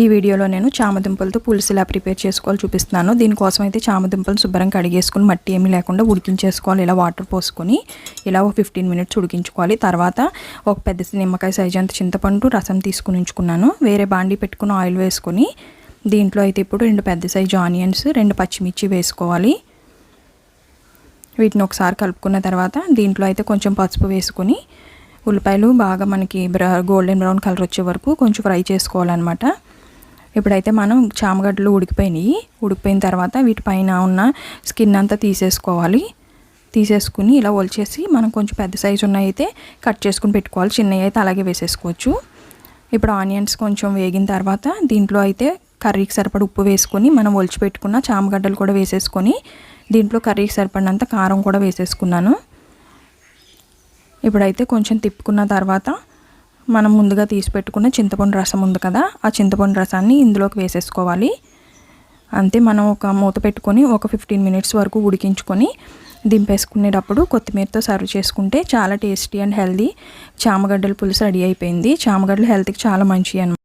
ఈ వీడియోలో నేను చామదుంపలతో పులుసు ఇలా ప్రిపేర్ చేసుకోవాలి చూపిస్తున్నాను. దీనికోసం అయితే చామదుంపలు శుభ్రంగా కడిగేసుకుని మట్టి ఏమీ లేకుండా ఉడికించేసుకోవాలి. ఇలా వాటర్ పోసుకొని ఇలా ఒక ఫిఫ్టీన్ మినిట్స్ ఉడికించుకోవాలి. తర్వాత ఒక పెద్ద నిమ్మకాయ సైజ్ అంత చింతపండు రసం తీసుకుని ఉంచుకున్నాను. వేరే బాండీ పెట్టుకుని ఆయిల్ వేసుకొని దీంట్లో అయితే ఇప్పుడు రెండు పెద్ద సైజు ఆనియన్స్ రెండు పచ్చిమిర్చి వేసుకోవాలి. వీటిని ఒకసారి కలుపుకున్న తర్వాత దీంట్లో అయితే కొంచెం పసుపు వేసుకొని ఉల్లిపాయలు బాగా మనకి బ్ర గోల్డెన్ బ్రౌన్ కలర్ వచ్చే వరకు కొంచెం ఫ్రై చేసుకోవాలన్నమాట. ఇప్పుడైతే మనం చామగడ్డలు ఉడికిపోయినాయి. ఉడికిపోయిన తర్వాత వీటిపైన ఉన్న స్కిన్ అంతా తీసేసుకోవాలి. తీసేసుకుని ఇలా ఒలిచేసి మనం కొంచెం పెద్ద సైజు ఉన్నాయి అయితే కట్ చేసుకుని పెట్టుకోవాలి. చిన్నవి అయితే అలాగే వేసేసుకోవచ్చు. ఇప్పుడు ఆనియన్స్ కొంచెం వేగిన తర్వాత దీంట్లో అయితే కర్రీకి సరిపడ ఉప్పు వేసుకొని మనం ఒలిచిపెట్టుకున్న చామగడ్డలు కూడా వేసేసుకొని దీంట్లో కర్రీకి సరిపడినంత కారం కూడా వేసేసుకున్నాను. ఇప్పుడైతే కొంచెం తిప్పుకున్న తర్వాత మనం ముందుగా తీసి పెట్టుకున్న చింతపండు రసం ఉంది కదా ఆ చింతపండు రసాన్ని ఇందులోకి వేసేసుకోవాలి. అంతే మనం ఒక మూత పెట్టుకొని ఒక ఫిఫ్టీన్ మినిట్స్ వరకు ఉడికించుకొని దింపేసుకునేటప్పుడు కొత్తిమీరతో సర్వ్ చేసుకుంటే చాలా టేస్టీ అండ్ హెల్దీ చామగడ్డల పులుసు రెడీ అయిపోయింది. చామగడ్డలు హెల్త్కి చాలా మంచివి అనమాట